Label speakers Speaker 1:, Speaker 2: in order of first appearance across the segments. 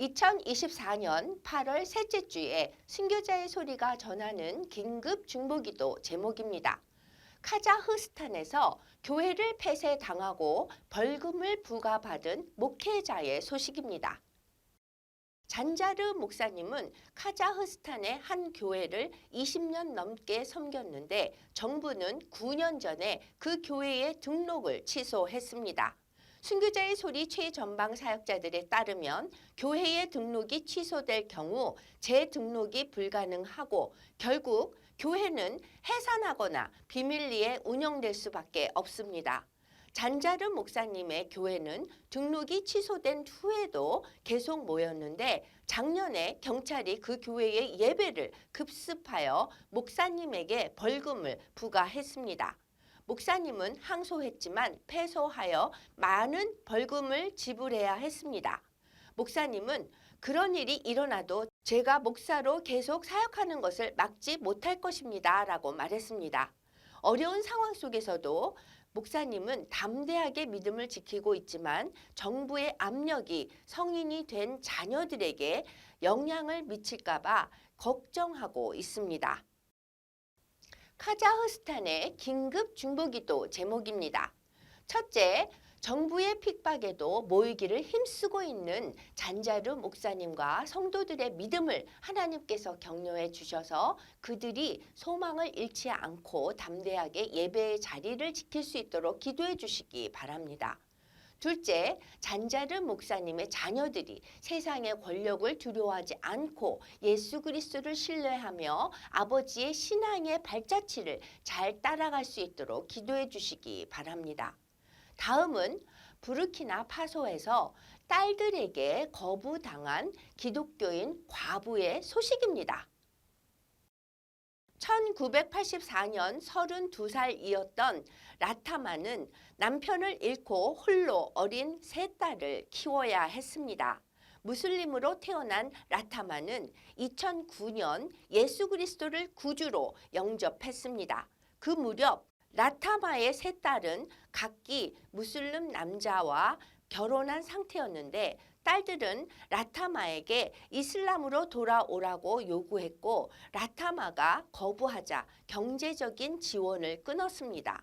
Speaker 1: 2024년 8월 셋째 주에 순교자의 소리가 전하는 긴급 중보기도 제목입니다. 카자흐스탄에서 교회를 폐쇄당하고 벌금을 부과받은 목회자의 소식입니다. 잔자르 목사님은 카자흐스탄의 한 교회를 20년 넘게 섬겼는데 정부는 9년 전에 그 교회의 등록을 취소했습니다. 순교자의 소리 최전방 사역자들에 따르면 교회의 등록이 취소될 경우 재등록이 불가능하고 결국 교회는 해산하거나 비밀리에 운영될 수밖에 없습니다. 잔자르 목사님의 교회는 등록이 취소된 후에도 계속 모였는데 작년에 경찰이 그 교회의 예배를 급습하여 목사님에게 벌금을 부과했습니다. 목사님은 항소했지만 패소하여 많은 벌금을 지불해야 했습니다. 목사님은 그런 일이 일어나도 제가 목사로 계속 사역하는 것을 막지 못할 것입니다. 라고 말했습니다. 어려운 상황 속에서도 목사님은 담대하게 믿음을 지키고 있지만 정부의 압력이 성인이 된 자녀들에게 영향을 미칠까봐 걱정하고 있습니다. 카자흐스탄의 긴급 중보기도 제목입니다. 첫째, 정부의 핍박에도 모이기를 힘쓰고 있는 잔자르 목사님과 성도들의 믿음을 하나님께서 격려해 주셔서 그들이 소망을 잃지 않고 담대하게 예배의 자리를 지킬 수 있도록 기도해 주시기 바랍니다. 둘째, 잔자르 목사님의 자녀들이 세상의 권력을 두려워하지 않고 예수 그리스도를 신뢰하며 아버지의 신앙의 발자취를 잘 따라갈 수 있도록 기도해 주시기 바랍니다. 다음은 부르키나 파소에서 딸들에게 거부당한 기독교인 과부의 소식입니다. 1984년 32살이었던 라타마는 남편을 잃고 홀로 어린 세 딸을 키워야 했습니다. 무슬림으로 태어난 라타마는 2009년 예수 그리스도를 구주로 영접했습니다. 그 무렵 라타마의 세 딸은 각기 무슬림 남자와 결혼한 상태였는데 딸들은 라타마에게 이슬람으로 돌아오라고 요구했고 라타마가 거부하자 경제적인 지원을 끊었습니다.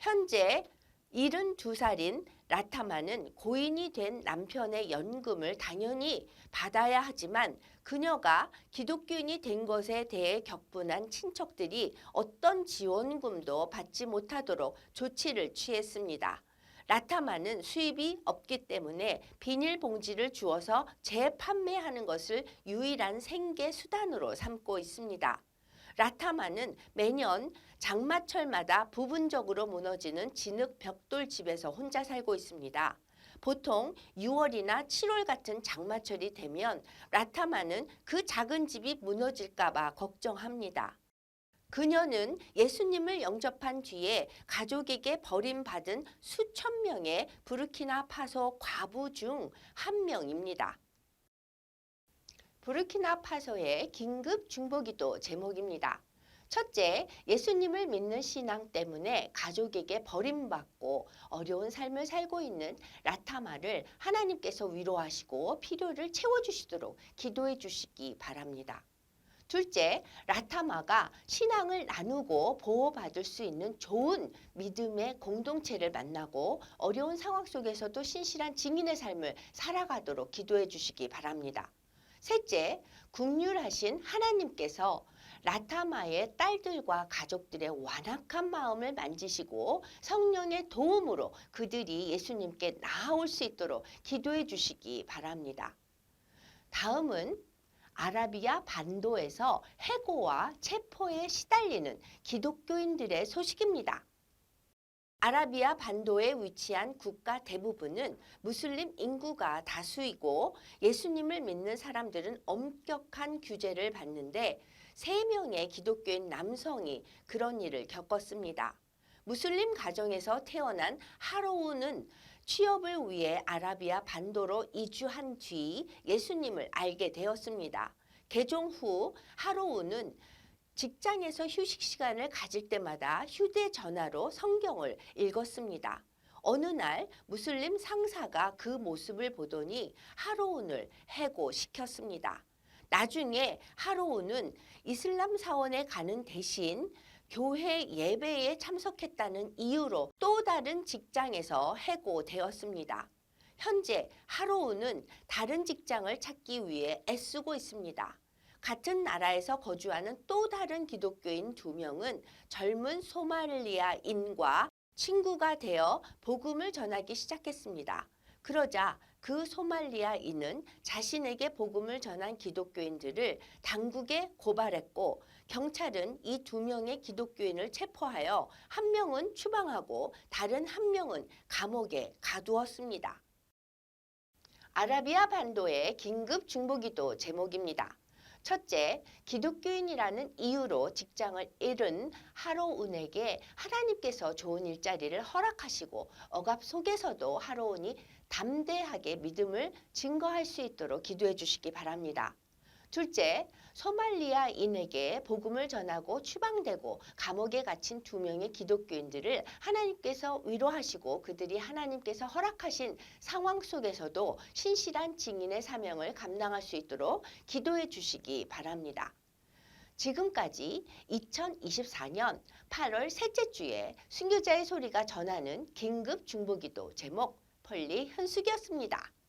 Speaker 1: 현재 72살인 라타마는 고인이 된 남편의 연금을 당연히 받아야 하지만 그녀가 기독교인이 된 것에 대해 격분한 친척들이 어떤 지원금도 받지 못하도록 조치를 취했습니다. 라타마는 수입이 없기 때문에 비닐봉지를 주어서 재판매하는 것을 유일한 생계 수단으로 삼고 있습니다. 라타마는 매년 장마철마다 부분적으로 무너지는 진흙 벽돌 집에서 혼자 살고 있습니다. 보통 6월이나 7월 같은 장마철이 되면 라타마는 그 작은 집이 무너질까봐 걱정합니다. 그녀는 예수님을 영접한 뒤에 가족에게 버림받은 수천 명의 부르키나 파소 과부 중 한 명입니다. 부르키나 파소의 긴급 중보기도 제목입니다. 첫째, 예수님을 믿는 신앙 때문에 가족에게 버림받고 어려운 삶을 살고 있는 라타마를 하나님께서 위로하시고 필요를 채워주시도록 기도해 주시기 바랍니다. 둘째, 라타마가 신앙을 나누고 보호받을 수 있는 좋은 믿음의 공동체를 만나고 어려운 상황 속에서도 신실한 증인의 삶을 살아가도록 기도해 주시기 바랍니다. 셋째, 국률하신 하나님께서 라타마의 딸들과 가족들의 완악한 마음을 만지시고 성령의 도움으로 그들이 예수님께 나아올 수 있도록 기도해 주시기 바랍니다. 다음은 아라비아 반도에서 해고와 체포에 시달리는 기독교인들의 소식입니다. 아라비아 반도에 위치한 국가 대부분은 무슬림 인구가 다수이고 예수님을 믿는 사람들은 엄격한 규제를 받는데 세 명의 기독교인 남성이 그런 일을 겪었습니다. 무슬림 가정에서 태어난 하로우는 취업을 위해 아라비아 반도로 이주한 뒤 예수님을 알게 되었습니다. 개종 후 하로우는 직장에서 휴식 시간을 가질 때마다 휴대전화로 성경을 읽었습니다. 어느 날 무슬림 상사가 그 모습을 보더니 하로운을 해고시켰습니다. 나중에 하로운은 이슬람 사원에 가는 대신 교회 예배에 참석했다는 이유로 또 다른 직장에서 해고되었습니다. 현재 하로운은 다른 직장을 찾기 위해 애쓰고 있습니다. 같은 나라에서 거주하는 또 다른 기독교인 두 명은 젊은 소말리아인과 친구가 되어 복음을 전하기 시작했습니다. 그러자 그 소말리아인은 자신에게 복음을 전한 기독교인들을 당국에 고발했고 경찰은 이 두 명의 기독교인을 체포하여 한 명은 추방하고 다른 한 명은 감옥에 가두었습니다. 아라비아 반도의 긴급 중보기도 제목입니다. 첫째, 기독교인이라는 이유로 직장을 잃은 하로운에게 하나님께서 좋은 일자리를 허락하시고 억압 속에서도 하로운이 담대하게 믿음을 증거할 수 있도록 기도해 주시기 바랍니다. 둘째, 소말리아인에게 복음을 전하고 추방되고 감옥에 갇힌 두 명의 기독교인들을 하나님께서 위로하시고 그들이 하나님께서 허락하신 상황 속에서도 신실한 증인의 사명을 감당할 수 있도록 기도해 주시기 바랍니다. 지금까지 2024년 8월 셋째 주에 순교자의 소리가 전하는 긴급 중보기도 제목 폴리 현숙이었습니다.